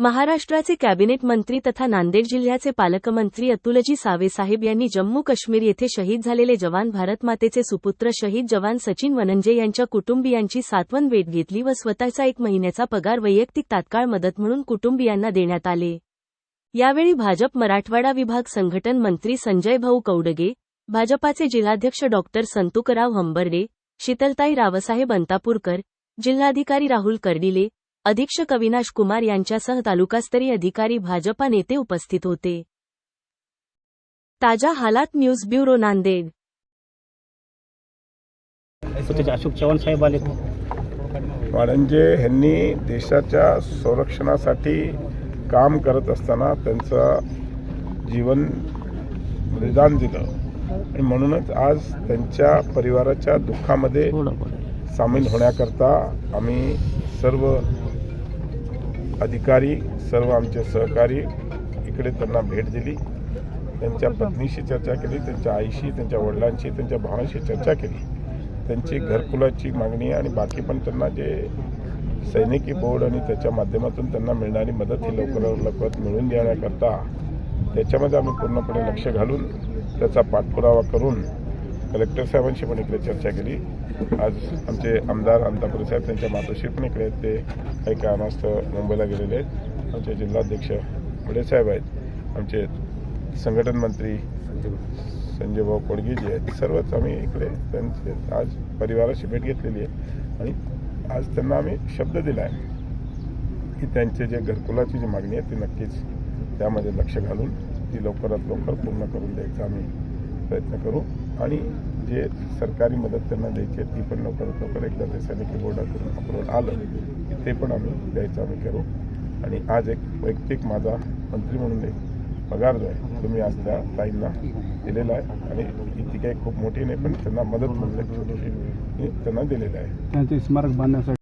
महाराष्ट्राचे कॅबिनेट मंत्री तथा नांदेड जिल्ह्याचे पालकमंत्री अतुलजी सावेसाहेब यांनी जम्मू काश्मीर येथे शहीद झालेले जवान भारतमातेचे सुपुत्र शहीद जवान सचिन वनंजे यांच्या कुटुंबियांची सातवन भेट घेतली व स्वतःचा एक महिन्याचा पगार वैयक्तिक तात्काळ मदत म्हणून कुटुंबियांना देण्यात आले. यावेळी भाजप मराठवाडा विभाग संघटन मंत्री संजय भाऊ कौडगे भाजपाचे जिल्हाध्यक्ष डॉक्टर संतुकराव हंबर्डे शीतलताई रावसाहेब अंतापूरकर जिल्हाधिकारी राहुल कर्डिले अधीक्षक अविनाश कुमार यांच्यासह तालुकास्तरीय अधिकारी भाजपा नेते उपस्थित होते. ताजा हालात न्यूज ब्युरो नांदेड. अशोक चव्हाण साहेब आले. वाणंजे ह्यांनी देशाच्या संरक्षणासाठी काम करत असताना त्यांचं जीवन बलिदान दिलं. आणि म्हणूनच आज त्यांच्या परिवाराच्या दुःखामध्ये. सामील होण्याकरता आम्ही सर्व अधिकारी सर्व आमचे सहकारी इकडे त्यांना भेट दिली. त्यांच्या पत्नीशी चर्चा केली त्यांच्या आईशी त्यांच्या वडिलांशी त्यांच्या भावांशी चर्चा केली. त्यांची घरकुलाची मागणी आणि बाकी पण त्यांना जे सैनिकी बोर्ड आणि त्याच्या माध्यमातून त्यांना मिळणारी मदत ही लवकरात लवकर मिळवून देण्याकरता त्याच्यामध्ये आम्ही पूर्णपणे लक्ष घालून त्याचा पाठपुरावा करून कलेक्टर साहेबांशी पण इकडे चर्चा केली. आज आमचे आमदार अंतापुरे साहेब त्यांच्या मातोश्री पण इकडे आहेत ते काही कारणास्तव मुंबईला गेलेले आहेत. आमचे जिल्हाध्यक्ष बडे साहेब आहेत. आमचे संघटन मंत्री संजय भाऊ कोडगे जे आहेत. सर्वच आम्ही इकडे त्यांचे आज परिवाराशी भेट घेतलेली आहे. आणि आज त्यांना आम्ही शब्द दिला आहे की त्यांचे जे घरकुलाची जी मागणी आहे ती नक्कीच त्यामध्ये लक्ष घालून ती लवकरात लवकर पूर्ण करून द्यायचा आम्ही प्रयत्न करू. आणि जे सरकारी मदत त्यांना द्यायची आहे ती पण लवकरात लवकर एकदा ते सॅनिटरी बोर्डाकडून अप्रुव्हल आलं ते पण आम्ही द्यायचं आम्ही करू आणि आज एक वैयक्तिक माझा मंत्री म्हणून एक पगार जो आहे तो मी आज त्या ताईंना दिलेला आहे. आणि ती काही खूप मोठी नाही पण त्यांना मदत म्हणून त्यांना दिलेलं आहे. त्यांचे स्मारक बांधण्यासाठी